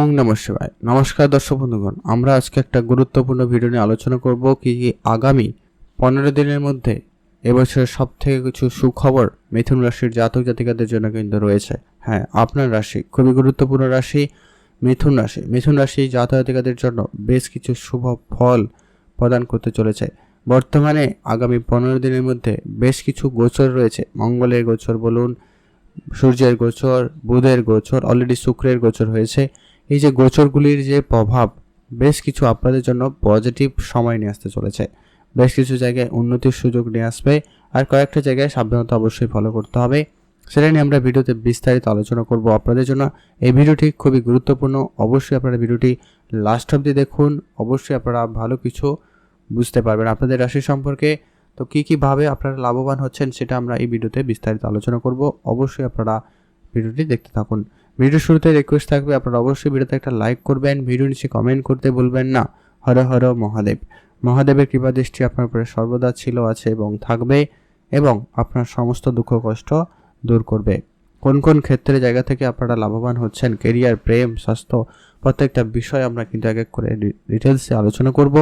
ওং নম শিবায় নমস্কার দর্শক বন্ধুগণ, আমরা আজকে একটা গুরুত্বপূর্ণ ভিডিও নিয়ে আলোচনা করব কি কি আগামী পনেরো দিনের মধ্যে এবছরের সব থেকে কিছু সুখবর মিথুন রাশির জাতক জাতিকাদের জন্য কিন্তু রয়েছে। হ্যাঁ আপনার রাশি খুবই গুরুত্বপূর্ণ রাশি, মিথুন রাশি। মিথুন রাশি জাতক জাতিকাদের জন্য বেশ কিছু শুভ ফল প্রদান করতে চলেছে। বর্তমানে আগামী পনেরো দিনের মধ্যে বেশ কিছু গোচর রয়েছে। মঙ্গলের গোচর বলুন, সূর্যের গোচর, বুধের গোচর অলরেডি শুক্রের গোচর হয়েছে। এই যে গোচরগুলির যে প্রভাব, বেশ কিছু আপনাদের জন্য পজিটিভ সময় নিয়ে আসতে চলেছে। বেশ কিছু জায়গায় উন্নতির সুযোগ নিয়ে আসবে আর কয়েকটা জায়গায় সাবধানতা অবশ্যই ফলো করতে হবে। সেটা নিয়ে আমরা ভিডিওতে বিস্তারিত আলোচনা করব আপনাদের জন্য। এই ভিডিওটি খুবই গুরুত্বপূর্ণ। অবশ্যই আপনারা ভিডিওটি লাস্ট অবধি দেখুন। অবশ্যই আপনারা ভালো কিছু বুঝতে পারবেন আপনাদের রাশি সম্পর্কে। তো কী কীভাবে আপনারা লাভবান হচ্ছেন সেটা আমরা এই ভিডিওতে বিস্তারিত আলোচনা করব। অবশ্যই আপনারা ভিডিওটি দেখতে থাকুন। ভিডিও শুরুতে রিকোয়েস্ট থাকবে, আপনারা অবশ্যই ভিডিওতে একটা লাইক করবেন, ভিডিও নিচে কমেন্ট করতে বলবেন না। হর হর মহাদেব। মহাদেবের কৃপা দৃষ্টি আপনার উপরে সর্বদা ছিল, আছে এবং থাকবে এবং আপনার সমস্ত দুঃখ, কষ্ট দূর করবে। কোন কোন ক্ষেত্রে, জায়গা থেকে আপনারা লাভবান হচ্ছেন কেরিয়ার প্রেম, স্বাস্থ্য, প্রত্যেকটা বিষয় আমরা কিন্তু এক এক করে ডিটেলসে আলোচনা করব।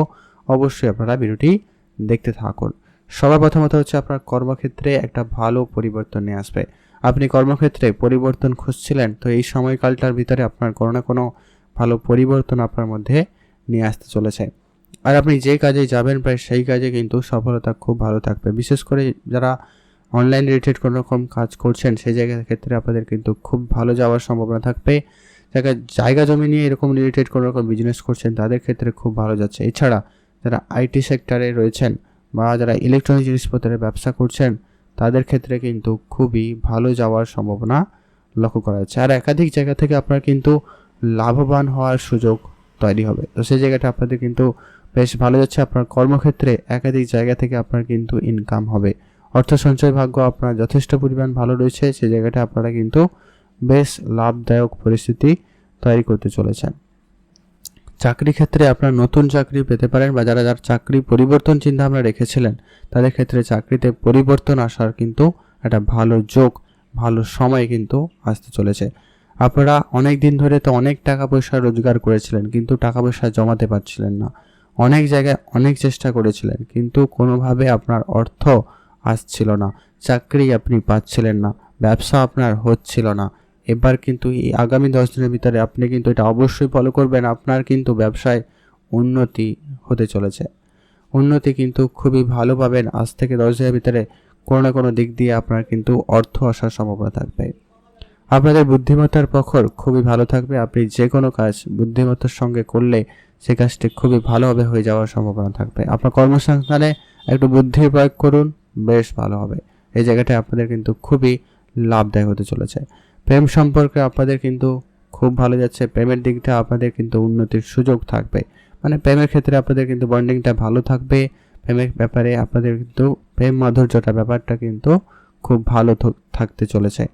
অবশ্যই আপনারা ভিডিওটি দেখতে থাকুন। সবার প্রথমত হচ্ছে আপনার কর্মক্ষেত্রে একটা ভালো পরিবর্তন নিয়ে আসবে। আপনি কর্মক্ষেত্রে পরিবর্তন খুঁজছিলেন, তো এই সময়কালটার ভিতরে আপনার কোনো না কোনো ভালো পরিবর্তন আপনার মধ্যে নিয়ে আসতে চলেছে। আর আপনি যে কাজে যাবেন প্রায় সেই কাজে কিন্তু সফলতা খুব ভালো থাকবে। বিশেষ করে যারা অনলাইন রিলেটেড কোনো রকম কাজ করছেন, সেই জায়গার ক্ষেত্রে আপনাদের কিন্তু খুব ভালো যাওয়ার সম্ভাবনা থাকবে। জায়গা জায়গা জমি নিয়ে এরকম রিলেটেড কোনো রকম বিজনেস করছেন, তাদের ক্ষেত্রে খুব ভালো যাচ্ছে। এছাড়া যারা আইটি সেক্টরে রয়েছেন বা যারা ইলেকট্রনিক জিনিসপত্রের ব্যবসা করছেন তাদের ক্ষেত্রে কিন্তু খুবই ভালো যাওয়ার সম্ভাবনা লক্ষ্য করা যাচ্ছে। আর একাধিক জায়গা থেকে আপনার কিন্তু লাভবান হওয়ার সুযোগ তৈরি হবে। তো সেই জায়গাটা আপনাদের কিন্তু বেশ ভালো যাচ্ছে। আপনার কর্মক্ষেত্রে একাধিক জায়গা থেকে আপনার কিন্তু ইনকাম হবে। অর্থ সঞ্চয় ভাগ্য আপনার যথেষ্ট পরিমাণ ভালো রয়েছে। সেই জায়গাটা আপনারা কিন্তু বেশ লাভদায়ক পরিস্থিতি তৈরি করতে চলেছেন। চাকরি ক্ষেত্রে আপনার নতুন চাকরি পেতে পারেন বা যারা যারা চাকরি পরিবর্তন চিন্তা আমরা রেখেছিলেন, তাদের ক্ষেত্রে চাকরিতে পরিবর্তন আসার কিন্তু একটা ভালো যোগ, ভালো সময় কিন্তু আসতে চলেছে। আপনারা অনেক দিন ধরে তো অনেক টাকা পয়সা রোজগার করেছিলেন, কিন্তু টাকা পয়সা জমাতে পারছিলেন না। অনেক জায়গায় অনেক চেষ্টা করেছিলেন, কিন্তু কোনোভাবে আপনার অর্থ আসছিল না, চাকরি আপনি পাচ্ছিলেন না, ব্যবসা আপনার হচ্ছিল না। এবার কিন্তু এই আগামী দশ দিনের ভিতরে আপনি কিন্তু এটা অবশ্যই ফলো করবেন। আপনার কিন্তু ব্যবসায় উন্নতি হতে চলেছে। উন্নতি কিন্তু খুবই ভালো পাবেন। আজ থেকে দশ দিনের ভিতরে কোনো না কোনো দিক দিয়ে আপনার কিন্তু অর্থ আসার সম্ভাবনা থাকবে। আপনাদের বুদ্ধিমত্তার প্রখর খুবই ভালো থাকবে। আপনি যে কোনো কাজ বুদ্ধিমত্তার সঙ্গে করলে সে কাজটি খুবই ভালোভাবে হয়ে যাওয়ার সম্ভাবনা থাকবে। আপনার কর্মসংস্থানে একটু বুদ্ধি প্রয়োগ করুন, বেশ ভালো হবে। এই জায়গাটায় আপনাদের কিন্তু খুবই লাভদায়ক হতে চলেছে। প্রেম সম্পর্কে আপনাদের কিন্তু খুব ভালো যাচ্ছে। প্রেমের দিকটা আপনাদের কিন্তু উন্নতির সুযোগ থাকবে। মানে প্রেমের ক্ষেত্রে আপনাদের কিন্তু বন্ডিংটা ভালো থাকবে। প্রেমের ব্যাপারে আপনাদের কিন্তু প্রেম মাধুর্যটা ব্যাপারটা কিন্তু খুব ভালো থাকতে চলেছে।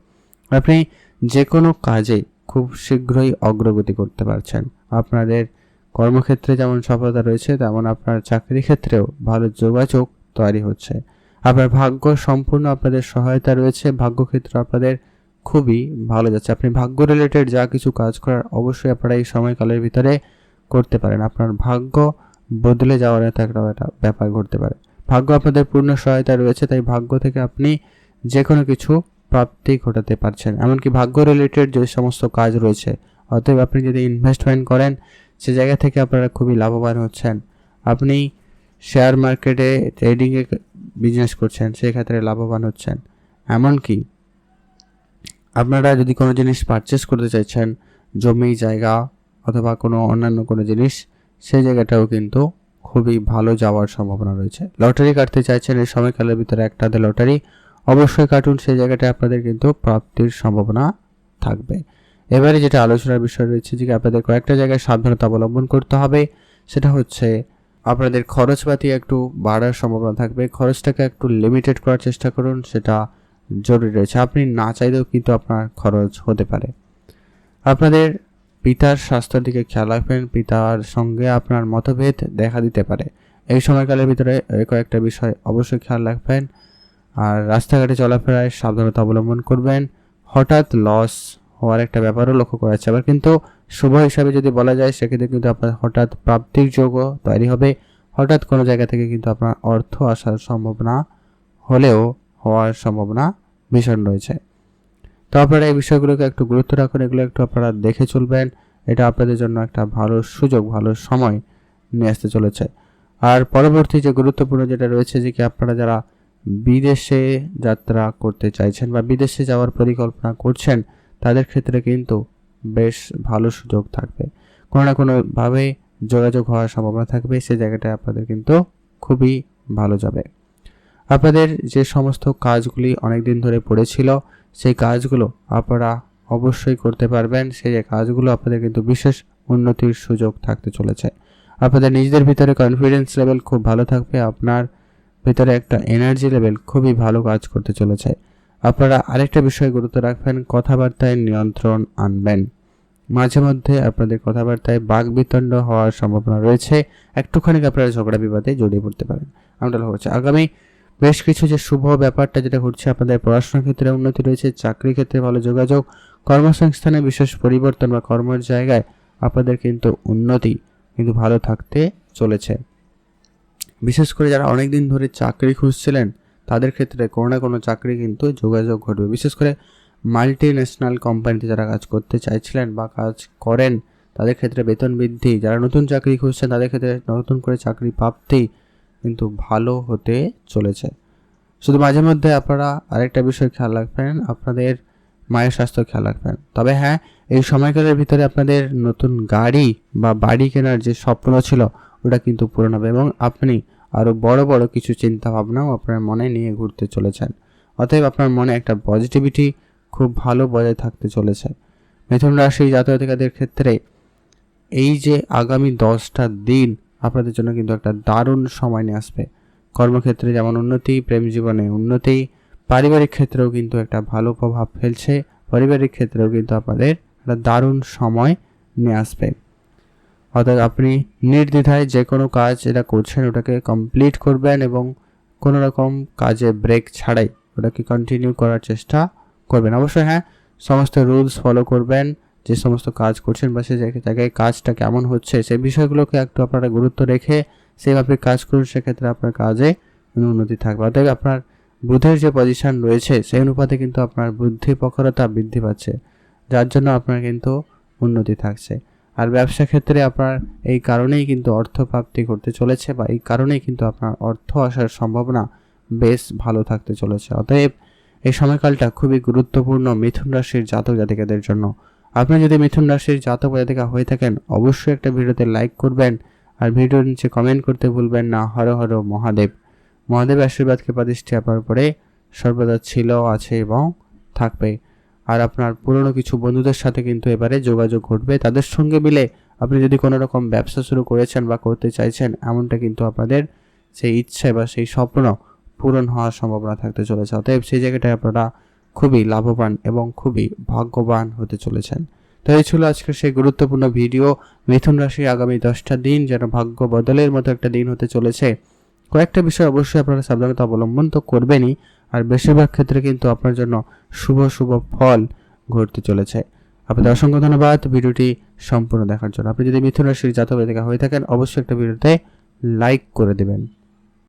আপনি যে কোনো কাজে খুব শীঘ্রই অগ্রগতি করতে পারছেন। আপনাদের কর্মক্ষেত্রে যেমন সফলতা রয়েছে, তেমন আপনার চাকরি ক্ষেত্রেও ভালো যোগাযোগ তৈরি হচ্ছে। আপনার ভাগ্য সম্পূর্ণ আপনাদের সহায়তা রয়েছে। ভাগ্যক্ষেত্র আপনাদের খুবই ভালো যাচ্ছে। আপনি ভাগ্য রিলেটেড যা কিছু কাজ করার অবশ্যই আপনারা এই সময়কালের ভিতরে করতে পারেন। আপনার ভাগ্য বদলে যাওয়ার একটা ব্যাপার ঘটতে পারে। ভাগ্য আপনাদের পূর্ণ সহায়তা রয়েছে, তাই ভাগ্য থেকে আপনি যে কোনো কিছু প্রাপ্তি ঘটাতে পারছেন। এমনকি ভাগ্য রিলেটেড যে সমস্ত কাজ রয়েছে, অতএব আপনি যদি ইনভেস্টমেন্ট করেন, সে জায়গা থেকে আপনারা খুবই লাভবান হচ্ছেন। আপনি শেয়ার মার্কেটে ট্রেডিংয়ে বিজনেস করছেন সেক্ষেত্রে লাভবান হচ্ছেন। এমনকি আপনারা যদি কোনো জিনিস পারচেস করতে চাইছেন, জমি, জায়গা অথবা কোনো অন্যান্য কোনো জিনিস, সেই জায়গাটাও কিন্তু খুবই ভালো যাওয়ার সম্ভাবনা রয়েছে। লটারি কাটতে চাইছেন, এই সময়কালের ভিতরে একটা লটারি অবশ্যই কাটুন, সেই জায়গাটায় আপনাদের কিন্তু প্রাপ্তির সম্ভাবনা থাকবে। এবারে যেটা আলোচনার বিষয় রয়েছে যে আপনাদের কয়েকটা জায়গায় সাবধানতা অবলম্বন করতে হবে, সেটা হচ্ছে আপনাদের খরচপাতি একটু বাড়ার সম্ভাবনা থাকবে। খরচটাকে একটু লিমিটেড করার চেষ্টা করুন, সেটা জরুরি রয়েছে। আপনি না চাইলেও কিন্তু আপনার খরচ হতে পারে। আপনাদের পিতার স্বাস্থ্যের দিকে খেয়াল রাখবেন। পিতার সঙ্গে আপনার মতভেদ দেখা দিতে পারে। এই সময়কালের ভিতরে কয়েকটা বিষয় অবশ্যই খেয়াল রাখবেন। আর রাস্তাঘাটে চলাফেরায় সাবধানতা অবলম্বন করবেন। হঠাৎ লস হওয়ার একটা ব্যাপারও লক্ষ্য করা যাচ্ছে। আবার কিন্তু শুভ হিসাবে যদি বলা যায়, সেক্ষেত্রে কিন্তু আপনার হঠাৎ প্রাপ্তির যোগও তৈরি হবে। হঠাৎ কোনো জায়গা থেকে কিন্তু আপনার অর্থ আসার সম্ভাবনা হলেও হওয়ার সম্ভাবনা ভীষণ রয়েছে। তো আপনারা এই বিষয়গুলোকে একটু গুরুত্ব রাখুন, এগুলো একটু আপনারা দেখে চলবেন। এটা আপনাদের জন্য একটা ভালো সুযোগ, ভালো সময় নিয়ে আসতে চলেছে। আর পরবর্তী যে গুরুত্বপূর্ণ যেটা রয়েছে, যে কি আপনারা যারা বিদেশে যাত্রা করতে চাইছেন বা বিদেশে যাওয়ার পরিকল্পনা করছেন, তাদের ক্ষেত্রে কিন্তু বেশ ভালো সুযোগ থাকবে। কোনো না কোনোভাবে যোগাযোগ হওয়ার সম্ভাবনা থাকবে সেই জায়গাটায় আপনাদের কিন্তু খুবই ভালো যাবে। আপনাদের যে সমস্ত কাজগুলি অনেক দিন ধরে পড়েছিল, সেই কাজগুলো আপনারা অবশ্যই করতে পারবেন। সেই কাজগুলো আপনাদের কিন্তু বিশেষ উন্নতির সুযোগ থাকতে চলেছে। আপনাদের নিজেদের ভিতরে কনফিডেন্স লেভেল খুব ভালো থাকবে। আপনার ভিতরে একটা এনার্জি লেভেল খুবই ভালো কাজ করতে চলেছে। আপনারা আরেকটা বিষয় গুরুত্ব রাখবেন, কথাবার্তায় নিয়ন্ত্রণ আনবেন। মাঝে মধ্যে আপনাদের কথাবার্তায় বাঘ বিতণ্ড হওয়ার সম্ভাবনা রয়েছে। একটুখানি আপনারা ঝগড়া বিবাদে জড়িয়ে পড়তে পারেন। আমরা হচ্ছে আগামী বেশ কিছু যে শুভ ব্যাপারটা যেটা ঘটছে আপনাদের পড়াশোনার ক্ষেত্রে উন্নতি রয়েছে চাকরি ক্ষেত্রে ভালো যোগাযোগ, কর্মসংস্থানে বিশেষ পরিবর্তন বা কর্মের জায়গায় আপনাদের কিন্তু উন্নতি কিন্তু ভালো থাকতে চলেছে। বিশেষ করে যারা অনেক দিন ধরে চাকরি খুঁজছিলেন, তাদের ক্ষেত্রে কোনো না কোনো চাকরি কিন্তু যোগাযোগ ঘটবে। বিশেষ করে মাল্টি ন্যাশনাল কোম্পানিতে যারা কাজ করতে চাইছিলেন বা কাজ করেন, তাদের ক্ষেত্রে বেতন বৃদ্ধি, যারা নতুন চাকরি খুঁজছেন, তাদের ক্ষেত্রে নতুন করে চাকরি প্রাপ্তি কিন্তু ভালো হতে চলেছে। শুধু মাঝে মধ্যে আপনারা আরেকটা বিষয় খেয়াল রাখবেন, আপনাদের মায়ের স্বাস্থ্য খেয়াল রাখবেন। তবে হ্যাঁ এই সময়কালের ভিতরে আপনাদের নতুন গাড়ি বা বাড়ি কেনার যে স্বপ্ন ছিল, ওটা কিন্তু পূরণ হবে এবং আপনি আরও বড় বড় কিছু চিন্তা ভাবনাও আপনার মনে নিয়ে ঘুরতে চলেছেন। অতএব আপনার মনে একটা পজিটিভিটি খুব ভালো বজায় থাকতে চলেছে। মিথুন রাশি জাতকাদের ক্ষেত্রে এই যে আগামী দশটা দিন আপনাদের জন্য কিন্তু একটা দারুণ সময় নিয়ে আসবে। কর্মক্ষেত্রে যেমন উন্নতি, প্রেম জীবনে উন্নতি, পারিবারিক ক্ষেত্রেও কিন্তু একটা ভালো প্রভাব ফেলছে। পারিবারিক ক্ষেত্রেও কিন্তু আপনাদের একটা দারুণ সময় নিয়ে আসবে। অর্থাৎ আপনি নির্দ্বিধায় যে কোনো কাজ এটা করছেন ওটাকে কমপ্লিট করবেন এবং কোনো রকম কাজে ব্রেক ছাড়াই ওটাকে কন্টিনিউ করার চেষ্টা করবেন। অবশ্যই হ্যাঁ সমস্ত রুলস ফলো করবেন। যে সমস্ত কাজ করছেন বা সে জায়গায় কাজটা কেমন হচ্ছে, সেই বিষয়গুলোকে একটু আপনারা গুরুত্ব রেখে সেইভাবে কাজ করুন, সেক্ষেত্রে আপনার কাজে উন্নতি থাকবে। অতএব আপনার বুধের যে পজিশন রয়েছে, সেই অনুপাতে কিন্তু আপনার বুদ্ধি প্রখরতা বৃদ্ধি পাচ্ছে, যার জন্য আপনার কিন্তু উন্নতি থাকছে। আর ব্যবসা ক্ষেত্রে আপনার এই কারণেই কিন্তু অর্থ প্রাপ্তি করতে চলেছে বা এই কারণেই কিন্তু আপনার অর্থ আসার সম্ভাবনা বেশ ভালো থাকতে চলেছে। অতএব এই সময়কালটা খুবই গুরুত্বপূর্ণ মিথুন রাশির জাতক জাতিকাদের জন্য। আপনি যদি মিথুন রাশির জাতক জাতিকা হয়ে থাকেন, অবশ্যই একটা ভিডিওতে লাইক করবেন আর ভিডিওর নিচে কমেন্ট করতে ভুলবেন না। হর হর মহাদেব। মহাদেব আশীর্বাদকে প্রতিষ্ঠে আপনার পরে সর্বদা ছিল, আছে এবং থাকবে। আর আপনার পুরনো কিছু বন্ধুদের সাথে কিন্তু এবারে যোগাযোগ ঘটবে। তাদের সঙ্গে মিলে আপনি যদি কোনো রকম ব্যবসা শুরু করেছেন বা করতে চাইছেন, এমনটা কিন্তু আপনাদের সেই ইচ্ছে বা সেই স্বপ্ন পূরণ হওয়ার সম্ভাবনা থাকতে চলেছে। অতএব সেই জায়গাটায় আপনারা খুবই লাভবান এবং খুবই ভাগ্যবান হতে চলেছেন। তো এই ছিল আজকের সেই গুরুত্বপূর্ণ ভিডিও। মিথুন রাশি আগামী দশটা দিন যেন ভাগ্য বদলের মতো একটা দিন হতে চলেছে। কয়েকটা বিষয় অবশ্যই আপনারা সাবধানতা অবলম্বন তো করবেনই, আর বেশিরভাগ ক্ষেত্রে কিন্তু আপনার জন্য শুভ শুভ ফল ঘটতে চলেছে। আপনাদের অসংখ্য ধন্যবাদ ভিডিওটি সম্পূর্ণ দেখার জন্য। আপনি যদি মিথুন রাশির জাতক দেখা হয়ে থাকেন, অবশ্যই একটা ভিডিওতে লাইক করে দেবেন।